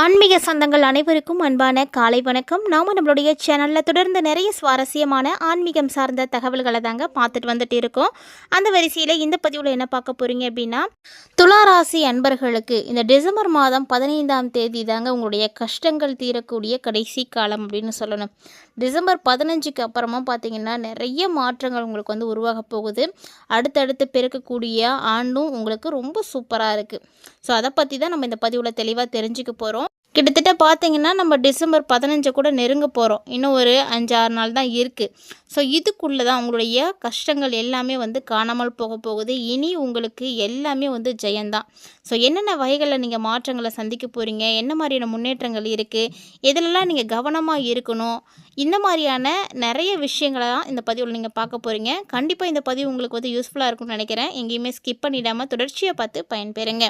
ஆன்மீக சொந்தங்கள் அனைவருக்கும் அன்பான காலை வணக்கம். நாம நம்மளுடைய சேனலில் தொடர்ந்து நிறைய சுவாரஸ்யமான ஆன்மீகம் சார்ந்த தகவல்களை தாங்க பார்த்துட்டு வந்துட்டு இருக்கோம். அந்த வரிசையில் இந்த பதிவில் என்ன பார்க்க போகிறீங்க அப்படின்னா துளாராசி அன்பர்களுக்கு இந்த டிசம்பர் மாதம் பதினைந்தாம் தேதி தாங்க உங்களுடைய கஷ்டங்கள் தீரக்கூடிய கடைசி காலம் அப்படின்னு சொல்லணும். டிசம்பர் பதினஞ்சுக்கு அப்புறமா பார்த்தீங்கன்னா நிறைய மாற்றங்கள் உங்களுக்கு வந்து உருவாக போகுது. அடுத்தடுத்து பிறக்கக்கூடிய ஆண்டும் உங்களுக்கு ரொம்ப சூப்பராக இருக்குது ஸோ அதை பற்றி தான் நம்ம இந்த பதிவில் தெளிவாக தெரிஞ்சுக்க போகிறோம் கிட்டத்தட்ட பார்த்திங்கன்னா நம்ம டிசம்பர் பதினஞ்சை கூட நெருங்க போகிறோம் இன்னும் ஒரு அஞ்சு ஆறு நாள் தான் இருக்குது ஸோ இதுக்குள்ளே தான் உங்களுடைய கஷ்டங்கள் எல்லாமே வந்து காணாமல் போக போகுது. இனி உங்களுக்கு எல்லாமே வந்து ஜெயந்தான். ஸோ என்னென்ன வகைகளில் நீங்கள் மாற்றங்களை சந்திக்க போகிறீங்க என்ன மாதிரியான முன்னேற்றங்கள் இருக்குது எதிலெல்லாம் நீங்கள் கவனமாக இருக்கணும்? இந்த மாதிரியான நிறைய விஷயங்களை தான் இந்த பதிவில் நீங்கள் பார்க்க போகிறீங்க கண்டிப்பாக இந்த பதிவு உங்களுக்கு வந்து யூஸ்ஃபுல்லாக இருக்கும்னு நினைக்கிறேன். எங்கேயுமே ஸ்கிப் பண்ணிடாமல் தொடர்ச்சியாக பார்த்து பயன்பெறுங்க.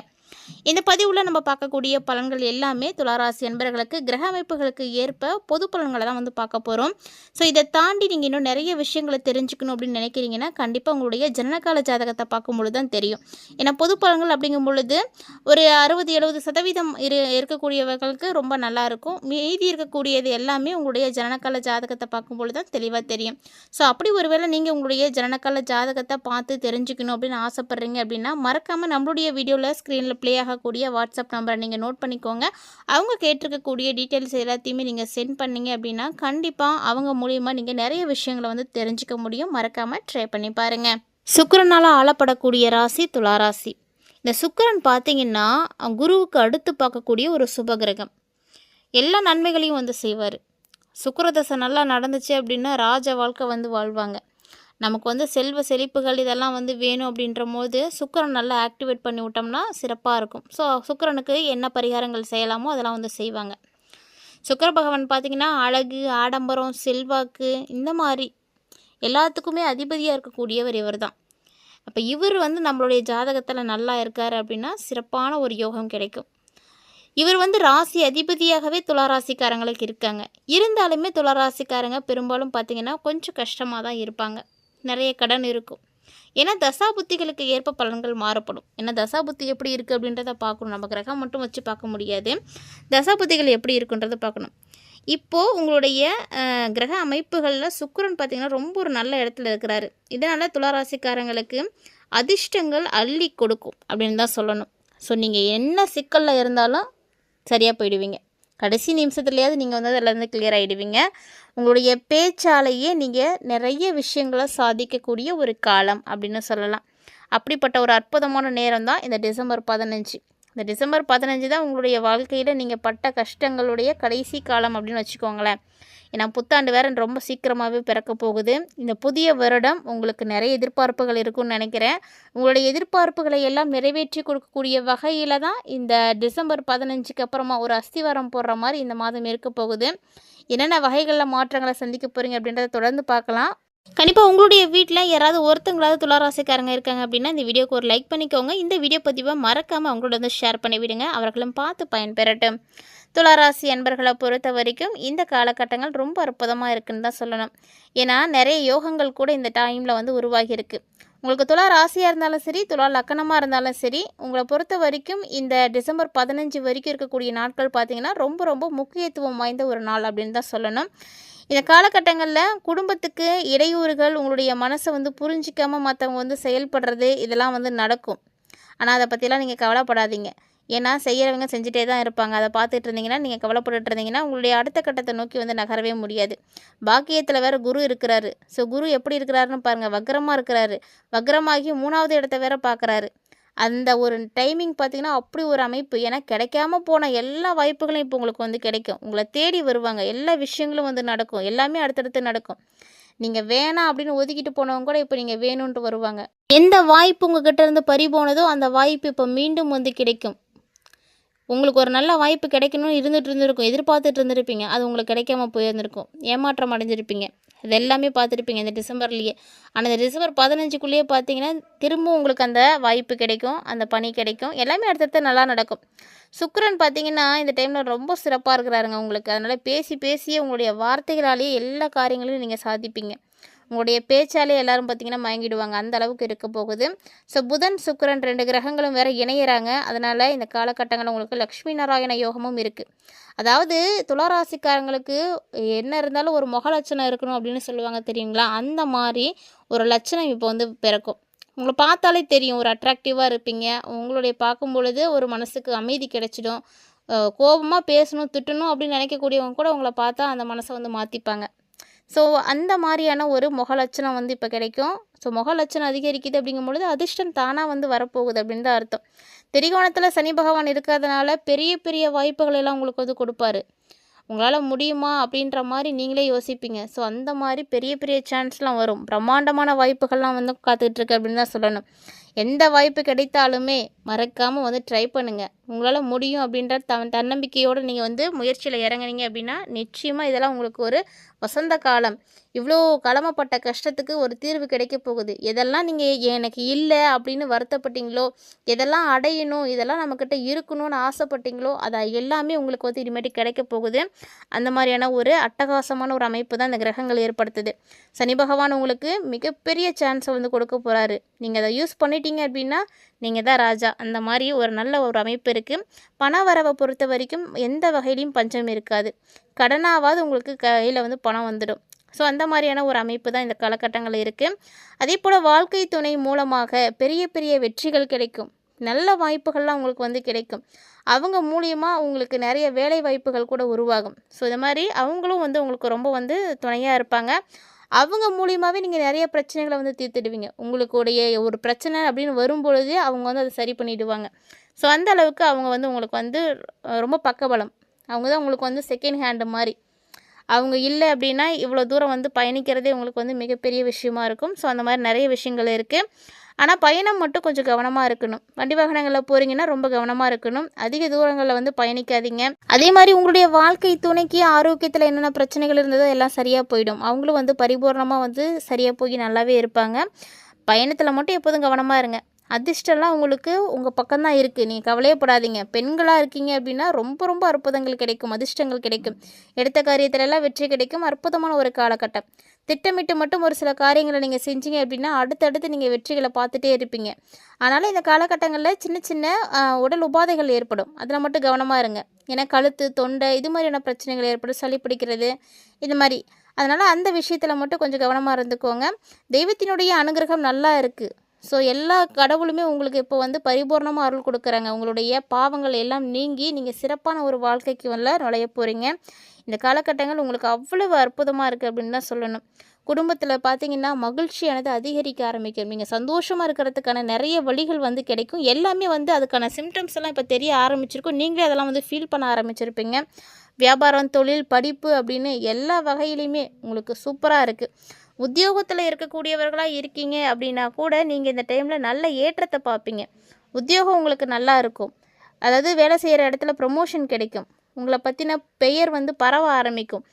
இந்த பதிவில் நம்ம பார்க்கக்கூடிய பலன்கள் எல்லாமே துளாராசி அன்பர்களுக்கு கிரக அமைப்புகளுக்கு ஏற்ப பொது பலன்களை தான் வந்து பார்க்க போகிறோம் ஸோ இதை தாண்டி நீங்கள் இன்னும் நிறைய விஷயங்களை தெரிஞ்சுக்கணும் அப்படின்னு நினைக்கிறீங்கன்னா கண்டிப்பாக உங்களுடைய ஜனனகால ஜாதகத்தை பார்க்கும்பொழுது தான் தெரியும். ஏன்னா பொது பலன்கள் அப்படிங்கும் பொழுது ஒரு அறுபது எழுபது சதவீதம் இரு இருக்கக்கூடியவர்களுக்கு ரொம்ப நல்லாயிருக்கும் மீதி இருக்கக்கூடியது எல்லாமே உங்களுடைய ஜனனகால ஜாதகத்தை பார்க்கும்பொழுது தான் தெளிவாக தெரியும். ஸோ அப்படி ஒருவேளை நீங்கள் உங்களுடைய ஜனனகால ஜாதகத்தை பார்த்து தெரிஞ்சுக்கணும் அப்படின்னு ஆசைப்பட்றீங்க அப்படின்னா மறக்காமல் நம்மளுடைய வீடியோவில் ஸ்க்ரீனில் ப்ளே ஆகக்கூடிய வாட்ஸ்அப் நம்பரை நீங்கள் நோட் பண்ணிக்கோங்க. அவங்க கேட்டிருக்கக்கூடிய டீட்டெயில்ஸ் எல்லாத்தையுமே நீங்கள் சென்ட் பண்ணீங்க அப்படின்னா கண்டிப்பாக அவங்க மூலியமாக நீங்கள் நிறைய விஷயங்களை வந்து தெரிஞ்சுக்க முடியும். மறக்காமல் ட்ரை பண்ணி பாருங்கள் சுக்கரனால் ஆளப்படக்கூடிய ராசி துளாராசி இந்த சுக்கரன் பார்த்தீங்கன்னா குருவுக்கு அடுத்து பார்க்கக்கூடிய ஒரு சுபகிரகம் எல்லா நன்மைகளையும் வந்து செய்வார். சுக்கரதசை நல்லா நடந்துச்சு அப்படின்னா ராஜ வாழ்க்கை வந்து வாழ்வாங்க. நமக்கு வந்து செல்வ செழிப்புகள் இதெல்லாம் வந்து வேணும் அப்படின்ற போது நல்லா ஆக்டிவேட் பண்ணி விட்டோம்னா சிறப்பாக இருக்கும். ஸோ சுக்கரனுக்கு என்ன பரிகாரங்கள் செய்யலாமோ அதெல்லாம் வந்து செய்வாங்க. சுக்கர பகவான் பார்த்திங்கன்னா அழகு ஆடம்பரம் செல்வாக்கு இந்த மாதிரி எல்லாத்துக்குமே அதிபதியாக இருக்கக்கூடியவர் இவர் தான் அப்போ இவர் வந்து நம்மளுடைய ஜாதகத்தில் நல்லா இருக்கார் அப்படின்னா சிறப்பான ஒரு யோகம் கிடைக்கும். இவர் வந்து ராசி அதிபதியாகவே துளாராசிக்காரங்களுக்கு இருக்காங்க. இருந்தாலுமே துளாராசிக்காரங்க பெரும்பாலும் பார்த்திங்கன்னா கொஞ்சம் கஷ்டமாக தான் இருப்பாங்க. நிறைய கடன் இருக்கும். ஏன்னா தசாபுத்திகளுக்கு ஏற்ப பலன்கள் மாறுபடும் ஏன்னா தசாபுத்தி எப்படி இருக்குது அப்படின்றத பார்க்கணும். நம்ம கிரகம் மட்டும் வச்சு பார்க்க முடியாது. தசாபுத்திகள் எப்படி இருக்குன்றத பார்க்கணும். இப்போது உங்களுடைய கிரக அமைப்புகளில் சுக்கரன் பார்த்திங்கன்னா ரொம்ப ஒரு நல்ல இடத்துல இருக்கிறாரு. இதனால் துளாராசிக்காரங்களுக்கு அதிர்ஷ்டங்கள் அள்ளி கொடுக்கும் அப்படின்னு தான் சொல்லணும். ஸோ நீங்கள் என்ன சிக்கலில் இருந்தாலும் சரியாக போயிடுவீங்க. கடைசி நிமிஷத்துலையாவது நீங்கள் வந்து அதிலேருந்து கிளியர் ஆகிடுவீங்க உங்களுடைய பேச்சாலேயே நீங்கள் நிறைய விஷயங்களை சாதிக்கக்கூடிய ஒரு காலம் அப்படின்னு சொல்லலாம். அப்படிப்பட்ட ஒரு அற்புதமான நேரம் தான் இந்த டிசம்பர் பதினஞ்சு. இந்த டிசம்பர் பதினஞ்சு தான் உங்களுடைய வாழ்க்கையில் நீங்கள் பட்ட கஷ்டங்களுடைய கடைசி காலம் அப்படின்னு வச்சுக்கோங்களேன். ஏன்னா புத்தாண்டு வேற ரொம்ப சீக்கிரமாகவே பிறக்க போகுது. இந்த புதிய வருடம் உங்களுக்கு நிறைய எதிர்பார்ப்புகள் இருக்கும்னு நினைக்கிறேன். உங்களுடைய எதிர்பார்ப்புகளை எல்லாம் நிறைவேற்றி கொடுக்கக்கூடிய வகையில் தான் இந்த டிசம்பர் பதினஞ்சுக்கு அப்புறமா ஒரு அஸ்திவாரம் போடுற மாதிரி இந்த மாதம் இருக்க போகுது என்னென்ன வகைகளில் மாற்றங்களை சந்திக்க போகிறீங்க அப்படின்றத தொடர்ந்து பார்க்கலாம். கண்டிப்பாக உங்களுடைய வீட்டில் யாராவது ஒருத்தங்களாவது துளாராசிக்காரங்க இருக்காங்க அப்படின்னா இந்த வீடியோக்கு ஒரு லைக் பண்ணிக்கோங்க. இந்த வீடியோ பதிவை மறக்காமல் அவங்களோட வந்து ஷேர் பண்ணி விடுங்க அவர்களும் பார்த்து பயன்பெறட்டும். துளாராசி அன்பர்களை பொறுத்த வரைக்கும் இந்த காலகட்டங்கள் ரொம்ப அற்புதமாக இருக்குன்னு தான் சொல்லணும். ஏன்னா நிறைய யோகங்கள் கூட இந்த டைமில் வந்து உருவாகியிருக்கு. உங்களுக்கு துலா ராசியாக இருந்தாலும் சரி துலா லக்கணமாக இருந்தாலும் சரி உங்களை பொறுத்த வரைக்கும் இந்த டிசம்பர் பதினஞ்சு வரைக்கும் இருக்கக்கூடிய நாட்கள் பார்த்திங்கன்னா ரொம்ப ரொம்ப முக்கியத்துவம் வாய்ந்த ஒரு நாள் அப்படின்னு தான் சொல்லணும். இந்த காலகட்டங்களில் குடும்பத்துக்கு இடையூறுகள் உங்களுடைய மனசை வந்து புரிஞ்சிக்காமல் மற்றவங்க வந்து செயல்படுறது இதெல்லாம் வந்து நடக்கும். ஆனால் அதை பற்றிலாம் நீங்கள் கவலைப்படாதீங்க. ஏன்னா செய்கிறவங்க செஞ்சுட்டே தான் இருப்பாங்க. அதை பார்த்துட்டு இருந்தீங்கன்னா நீங்கள் கவலைப்பட்டு இருந்தீங்கன்னா உங்களுடைய அடுத்த கட்டத்தை நோக்கி வந்து நகரவே முடியாது. பாக்கியத்தில் வேறு குரு இருக்கிறாரு. ஸோ குரு எப்படி இருக்கிறாருன்னு பாருங்கள் வக்ரமாக இருக்கிறாரு. வக்ரமாகி மூணாவது இடத்த வேற பார்க்குறாரு. அந்த ஒரு டைமிங் பார்த்தீங்கன்னா அப்படி ஒரு அமைப்பு. ஏன்னா கிடைக்காம போன எல்லா வாய்ப்புகளும் இப்போ உங்களுக்கு வந்து கிடைக்கும். உங்களை தேடி வருவாங்க. எல்லா விஷயங்களும் வந்து நடக்கும். எல்லாமே அடுத்தடுத்து நடக்கும். நீங்கள் வேணாம் அப்படின்னு ஒதுக்கிட்டு போனவங்க கூட இப்போ நீங்கள் வேணும்ன்ட்டு வருவாங்க. எந்த வாய்ப்பு உங்ககிட்ட இருந்து பறி போனதோ அந்த வாய்ப்பு இப்போ மீண்டும் வந்து கிடைக்கும். உங்களுக்கு ஒரு நல்ல வாய்ப்பு கிடைக்கணும்னு இருந்துட்டு இருந்திருக்கும் எதிர்பார்த்துட்டு இருந்திருப்பீங்க. அது உங்களுக்கு கிடைக்காம போயிருந்திருக்கும். ஏமாற்றம் அடைஞ்சிருப்பீங்க. இது எல்லாமே பார்த்துருப்பீங்க இந்த டிசம்பர்லேயே. ஆனால் இந்த டிசம்பர் பதினஞ்சுக்குள்ளேயே பார்த்தீங்கன்னா திரும்ப உங்களுக்கு அந்த வாய்ப்பு கிடைக்கும் அந்த பணி கிடைக்கும். எல்லாமே அடுத்தடுத்து நல்லா நடக்கும். சுக்கரன் பார்த்தீங்கன்னா இந்த டைமில் ரொம்ப சிறப்பாக இருக்கிறாருங்க உங்களுக்கு. அதனால் பேசி பேசியே உங்களுடைய வார்த்தைகளாலேயே எல்லா காரியங்களையும் நீங்கள் சாதிப்பீங்க. உங்களுடைய பேச்சாலே எல்லாரும் பார்த்தீங்கன்னா மயங்கிடுவாங்க. அந்த அளவுக்கு இருக்க போகுது. ஸோ புதன் சுக்கரன் ரெண்டு கிரகங்களும் வேற இணையிறாங்க. அதனால் இந்த காலகட்டங்களில் உங்களுக்கு லக்ஷ்மி நாராயண யோகமும் இருக்குது அதாவது துளாராசிக்காரங்களுக்கு என்ன இருந்தாலும் ஒரு முக லட்சணம் இருக்கணும் அப்படின்னு சொல்லுவாங்க தெரியுங்களா? அந்த மாதிரி ஒரு லட்சணம் இப்போ வந்து பிறக்கும். உங்களை பார்த்தாலே தெரியும். ஒரு அட்ராக்டிவாக இருப்பீங்க. உங்களுடைய பார்க்கும் பொழுது ஒரு மனசுக்கு அமைதி கிடைச்சிடும். கோபமாக பேசணும் திட்டணும் அப்படின்னு நினைக்கக்கூடியவங்க கூட உங்களை பார்த்தா அந்த மனசை வந்து மாற்றிப்பாங்க ஸோ அந்த மாதிரியான ஒரு முக லட்சணம் வந்து இப்போ கிடைக்கும். ஸோ முக லட்சணம் அதிகரிக்குது அப்படிங்கும் பொழுது அதிர்ஷ்டம் தானாக வந்து வரப்போகுது அப்படின்னு தான் அர்த்தம். திரிகோணத்தில் சனி பகவான் இருக்கிறதுனால பெரிய பெரிய வாய்ப்புகள் எல்லாம் உங்களுக்கு வந்து கொடுப்பாரு. உங்களால் முடியுமா அப்படின்ற மாதிரி நீங்களே யோசிப்பீங்க. ஸோ அந்த மாதிரி பெரிய பெரிய சான்ஸ்லாம் வரும். பிரம்மாண்டமான வாய்ப்புகள்லாம் வந்து காத்துட்ருக்கு அப்படின்னு தான் சொல்லணும். எந்த வாய்ப்பு கிடைத்தாலுமே மறக்காமல் வந்து ட்ரை பண்ணுங்கள் உங்களால் முடியும் அப்படின்ற த தன்னம்பிக்கையோடு நீங்கள் வந்து முயற்சியில் இறங்குனீங்க அப்படின்னா நிச்சயமாக இதெல்லாம் உங்களுக்கு ஒரு வசந்த காலம். இவ்வளோ கடமைப்பட்ட கஷ்டத்துக்கு ஒரு தீர்வு கிடைக்க போகுது. எதெல்லாம் நீங்கள் எனக்கு இல்லை அப்படின்னு வருத்தப்பட்டீங்களோ எதெல்லாம் அடையணும் இதெல்லாம் நம்மக்கிட்ட இருக்கணும்னு ஆசைப்பட்டீங்களோ அதை எல்லாமே உங்களுக்கு வந்து இனிமேட்டு கிடைக்க போகுது. அந்த மாதிரியான ஒரு அட்டகாசமான ஒரு அமைப்பு தான் இந்த கிரகங்கள் ஏற்படுத்துது. சனி பகவான் உங்களுக்கு மிகப்பெரிய சான்ஸை வந்து கொடுக்க போகிறாரு நீங்கள் அதை யூஸ் பண்ணிட்டீங்க அப்படின்னா நீங்கள் தான் ராஜா. அந்த மாதிரி ஒரு நல்ல ஒரு அமைப்பு இருக்குது பண வரவை பொறுத்த வரைக்கும் எந்த வகையிலையும் பஞ்சம் இருக்காது. கடனாவது உங்களுக்கு கையில் வந்து பணம் வந்துடும். ஸோ அந்த மாதிரியான ஒரு அமைப்பு தான் இந்த காலகட்டங்கள் இருக்குது அதே போல் வாழ்க்கை துணை மூலமாக பெரிய பெரிய வெற்றிகள் கிடைக்கும். நல்ல வாய்ப்புகள்லாம் உங்களுக்கு வந்து கிடைக்கும். அவங்க மூலியமாக உங்களுக்கு நிறைய வேலை வாய்ப்புகள் கூட உருவாகும். ஸோ இது மாதிரி அவங்களும் வந்து உங்களுக்கு ரொம்ப வந்து துணையாக இருப்பாங்க. அவங்க மூலியமாகவே நீங்கள் நிறைய பிரச்சனைகளை வந்து தீர்த்துடுவீங்க. உங்களுக்குடைய ஒரு பிரச்சனை அப்படின்னு வரும்பொழுதே அவங்க வந்து அதை சரி பண்ணிவிடுவாங்க ஸோ அந்த அளவுக்கு அவங்க வந்து உங்களுக்கு வந்து ரொம்ப பக்கபலம். அவங்க தான் உங்களுக்கு வந்து செகண்ட் ஹேண்டு மாதிரி. அவங்க இல்லை அப்படின்னா இவ்வளோ தூரம் வந்து பயணிக்கிறதே உங்களுக்கு வந்து மிகப்பெரிய விஷயமா இருக்கும். ஸோ அந்த மாதிரி நிறைய விஷயங்கள் இருக்குது ஆனால் பயணம் மட்டும் கொஞ்சம் கவனமாக இருக்கணும். வண்டி வாகனங்களில் போகிறீங்கன்னா ரொம்ப கவனமாக இருக்கணும். அதிக தூரங்களில் வந்து பயணிக்காதீங்க. அதே மாதிரி உங்களுடைய வாழ்க்கை துணைக்கு ஆரோக்கியத்தில் என்னென்ன பிரச்சனைகள் இருந்ததோ எல்லாம் சரியாக போயிடும். அவங்களும் வந்து பரிபூர்ணமாக வந்து சரியாக போய் நல்லாவே இருப்பாங்க. பயணத்தில் மட்டும் எப்போதும் கவனமாக இருங்க. அதிர்ஷ்டம்லாம் உங்களுக்கு உங்கள் பக்கம்தான் இருக்குது நீங்கள் கவலையப்படாதீங்க பெண்களாக இருக்கீங்க அப்படின்னா ரொம்ப ரொம்ப அற்புதங்கள் கிடைக்கும். அதிர்ஷ்டங்கள் கிடைக்கும். எடுத்த காரியத்திலலாம் வெற்றி கிடைக்கும். அற்புதமான ஒரு காலகட்டம். திட்டமிட்டு மட்டும் ஒரு சில காரியங்களை நீங்கள் செஞ்சீங்க அப்படின்னா அடுத்தடுத்து நீங்கள் வெற்றிகளை பார்த்துட்டே இருப்பீங்க. அதனால் இந்த காலகட்டங்களில் சின்ன சின்ன உடல் உபாதைகள் ஏற்படும். அதில் மட்டும் கவனமாக இருங்க. ஏன்னா கழுத்து தொண்டை இது மாதிரியான பிரச்சனைகள் ஏற்படும். சளி பிடிக்கிறது இது மாதிரி. அதனால் அந்த விஷயத்தில் மட்டும் கொஞ்சம் கவனமாக இருந்துக்கோங்க. தெய்வத்தினுடைய அனுகிரகம் நல்லா இருக்குது ஸோ எல்லா கடவுளுமே உங்களுக்கு இப்போ வந்து பரிபூர்ணமாக அருள் கொடுக்குறாங்க. உங்களுடைய பாவங்கள் எல்லாம் நீங்கி நீங்கள் சிறப்பான ஒரு வாழ்க்கைக்கு வந்து நுழைய போகிறீங்க இந்த காலகட்டங்கள் உங்களுக்கு அவ்வளவு அற்புதமாக இருக்குது அப்படின்னு தான் சொல்லணும். குடும்பத்தில் பார்த்தீங்கன்னா மகிழ்ச்சியானது அதிகரிக்க ஆரம்பிக்கும். நீங்கள் சந்தோஷமாக இருக்கிறதுக்கான நிறைய வழிகள் வந்து கிடைக்கும். எல்லாமே வந்து அதுக்கான சிம்டம்ஸ் எல்லாம் இப்போ தெரிய ஆரம்பிச்சிருக்கும். நீங்களே அதெல்லாம் வந்து ஃபீல் பண்ண ஆரம்பிச்சிருப்பீங்க. வியாபாரம் தொழில் படிப்பு அப்படின்னு எல்லா வகையிலையுமே உங்களுக்கு சூப்பராக இருக்குது உத்தியோகத்தில் இருக்கக்கூடியவர்களாக இருக்கீங்க அப்படின்னா கூட நீங்கள் இந்த டைமில் நல்ல ஏற்றத்தை பார்ப்பீங்க. உத்தியோகம் உங்களுக்கு நல்லா இருக்கும். அதாவது வேலை செய்கிற இடத்துல ப்ரொமோஷன் கிடைக்கும். உங்களை பற்றின பெயர் வந்து பரவ ஆரம்பிக்கும்.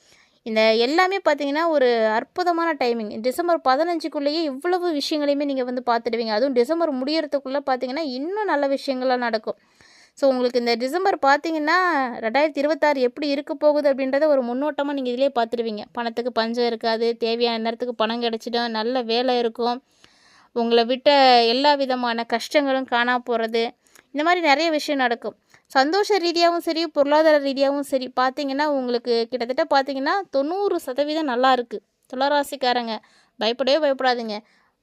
இந்த எல்லாமே பார்த்தீங்கன்னா ஒரு அற்புதமான டைமிங் டிசம்பர் பதினஞ்சுக்குள்ளேயே இவ்வளவு விஷயங்களையுமே நீங்கள் வந்து பார்த்துடுவீங்க. அதுவும் டிசம்பர் முடியறதுக்குள்ளே பார்த்தீங்கன்னா இன்னும் நல்ல விஷயங்கள்லாம் நடக்கும். ஸோ உங்களுக்கு இந்த டிசம்பர் பார்த்தீங்கன்னா ரெண்டாயிரத்தி இருபத்தாறு எப்படி இருக்க போகுது அப்படின்றத ஒரு முன்னோட்டமாக நீங்கள் இதிலே பார்த்துருவீங்க. பணத்துக்கு பஞ்சம் இருக்காது தேவையான நேரத்துக்கு பணம் கிடச்சிடும் நல்ல வேலை இருக்கும். உங்களை விட்ட எல்லா விதமான கஷ்டங்களும் காணா போகிறது இந்த மாதிரி நிறைய விஷயம் நடக்கும். சந்தோஷ ரீதியாகவும் சரி பொருளாதார ரீதியாகவும் சரி பார்த்தீங்கன்னா உங்களுக்கு கிட்டத்தட்ட பார்த்தீங்கன்னா தொண்ணூறு சதவீதம் நல்லா இருக்குது துளராசிக்காரங்க பயப்படவே பயப்படாதீங்க.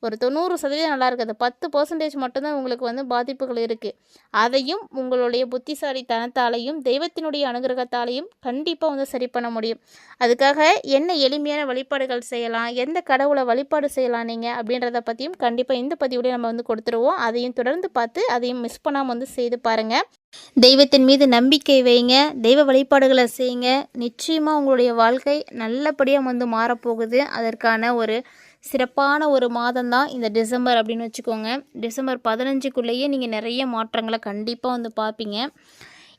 ஒரு தொண்ணூறு சதவீதம் நல்லா இருக்குது. பத்து பர்சன்டேஜ் மட்டும்தான் உங்களுக்கு வந்து பாதிப்புகள் இருக்குது அதையும் உங்களுடைய புத்திசாலித்தனத்தாலையும் தெய்வத்தினுடைய அனுகிரகத்தாலையும் கண்டிப்பாக வந்து சரி பண்ண முடியும். அதுக்காக என்ன எளிமையான வழிபாடுகள் செய்யலாம்? எந்த கடவுளை வழிபாடு செய்யலாம் நீங்கள் அப்படின்றத பற்றியும் கண்டிப்பாக இந்த பதிவுலேயே நம்ம வந்து கொடுத்துருவோம். அதையும் தொடர்ந்து பார்த்து அதையும் மிஸ் பண்ணாமல் வந்து செய்து பாருங்கள் தெய்வத்தின் மீது நம்பிக்கை வைங்க. தெய்வ வழிபாடுகளை செய்யுங்க. நிச்சயமாக உங்களுடைய வாழ்க்கை நல்லபடியாக வந்து மாறப்போகுது. அதற்கான ஒரு சிறப்பான ஒரு மாதம் தான் இந்த டிசம்பர் அப்படின்னு வச்சுக்கோங்க. டிசம்பர் பதினஞ்சுக்குள்ளேயே நீங்கள் நிறைய மாற்றங்களை கண்டிப்பாக வந்து பார்ப்பீங்க.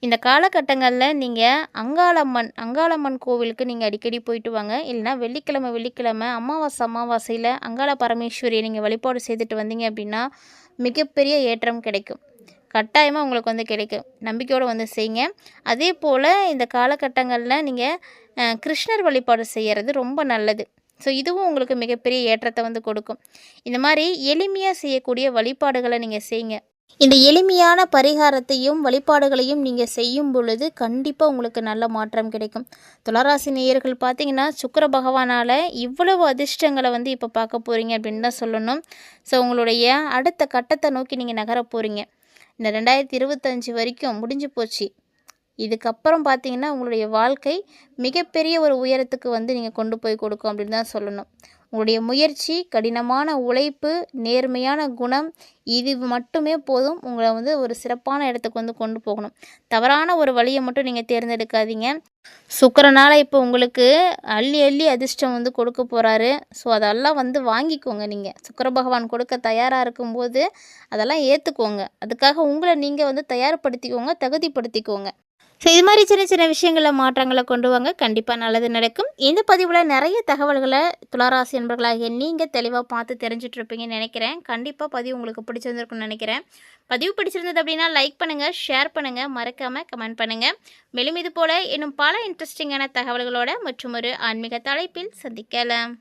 இந்த காலகட்டங்களில் நீங்கள் அங்காளம்மன் அங்காளம்மன் கோவிலுக்கு நீங்கள் அடிக்கடி போயிட்டு வாங்க. இல்லைனா வெள்ளிக்கிழமை வெள்ளிக்கிழமை அமாவாசை அமாவாசையில் அங்காள பரமேஸ்வரியை நீங்கள் வழிபாடு செய்துட்டு வந்தீங்க அப்படின்னா மிகப்பெரிய ஏற்றம் கிடைக்கும். கட்டாயமாக உங்களுக்கு வந்து கிடைக்கும். நம்பிக்கையோடு வந்து செய்யுங்க. அதே போல் இந்த காலகட்டங்களில் நீங்கள் கிருஷ்ணர் வழிபாடு செய்கிறது ரொம்ப நல்லது. ஸோ இதுவும் உங்களுக்கு மிகப்பெரிய ஏற்றத்தை வந்து கொடுக்கும். இந்த மாதிரி எளிமையாக செய்யக்கூடிய வழிபாடுகளை நீங்கள் செய்யுங்க. இந்த எளிமையான பரிகாரத்தையும் வழிபாடுகளையும் நீங்கள் செய்யும் பொழுது கண்டிப்பாக உங்களுக்கு நல்ல மாற்றம் கிடைக்கும். துளராசி நேயர்கள் பார்த்தீங்கன்னா சுக்கர பகவானால் இவ்வளவு அதிர்ஷ்டங்களை வந்து இப்போ பார்க்க போகிறீங்க அப்படின்னு தான் சொல்லணும். ஸோ உங்களுடைய அடுத்த கட்டத்தை நோக்கி நீங்கள் நகர போகிறீங்க இந்த ரெண்டாயிரத்தி இருபத்தஞ்சி வரைக்கும் முடிஞ்சு போச்சு. இதுக்கப்புறம் பார்த்தீங்கன்னா உங்களுடைய வாழ்க்கை மிகப்பெரிய ஒரு உயரத்துக்கு வந்து நீங்கள் கொண்டு போய் கொடுக்கும் அப்படின்னு தான் சொல்லணும். உங்களுடைய முயற்சி கடினமான உழைப்பு நேர்மையான குணம் இது மட்டுமே போதும் உங்களை வந்து ஒரு சிறப்பான இடத்துக்கு வந்து கொண்டு போகணும். தவறான ஒரு வழியை மட்டும் நீங்கள் தேர்ந்தெடுக்காதீங்க. சுக்கரனால் இப்போ உங்களுக்கு அள்ளி அள்ளி அதிர்ஷ்டம் வந்து கொடுக்க போகிறாரு ஸோ அதெல்லாம் வந்து வாங்கிக்கோங்க நீங்கள் சுக்கர பகவான் கொடுக்க தயாராக இருக்கும்போது அதெல்லாம் ஏற்றுக்கோங்க அதுக்காக உங்களை நீங்கள் வந்து தயார்படுத்திக்கோங்க தகுதிப்படுத்திக்கோங்க. ஸோ இது மாதிரி சின்ன சின்ன விஷயங்களில் மாற்றங்களை கொண்டு வாங்க. கண்டிப்பாக நல்லது நடக்கும். இந்த பதிவில் நிறைய தகவல்களை துளாராசி என்பர்களாகிய நீங்கள் தெளிவாக பார்த்து தெரிஞ்சிட்ருப்பீங்கன்னு நினைக்கிறேன். கண்டிப்பாக பதிவு உங்களுக்கு பிடிச்சிருந்துருக்குன்னு நினைக்கிறேன். பதிவு பிடிச்சிருந்தது அப்படின்னா லைக் பண்ணுங்கள் ஷேர் பண்ணுங்கள் மறக்காமல் கமெண்ட் பண்ணுங்கள் மேலும் இது போல் இன்னும் பல இன்ட்ரெஸ்டிங்கான தகவல்களோட மற்றும் ஒரு ஆன்மீக தலைப்பில் சந்திக்கலாம்.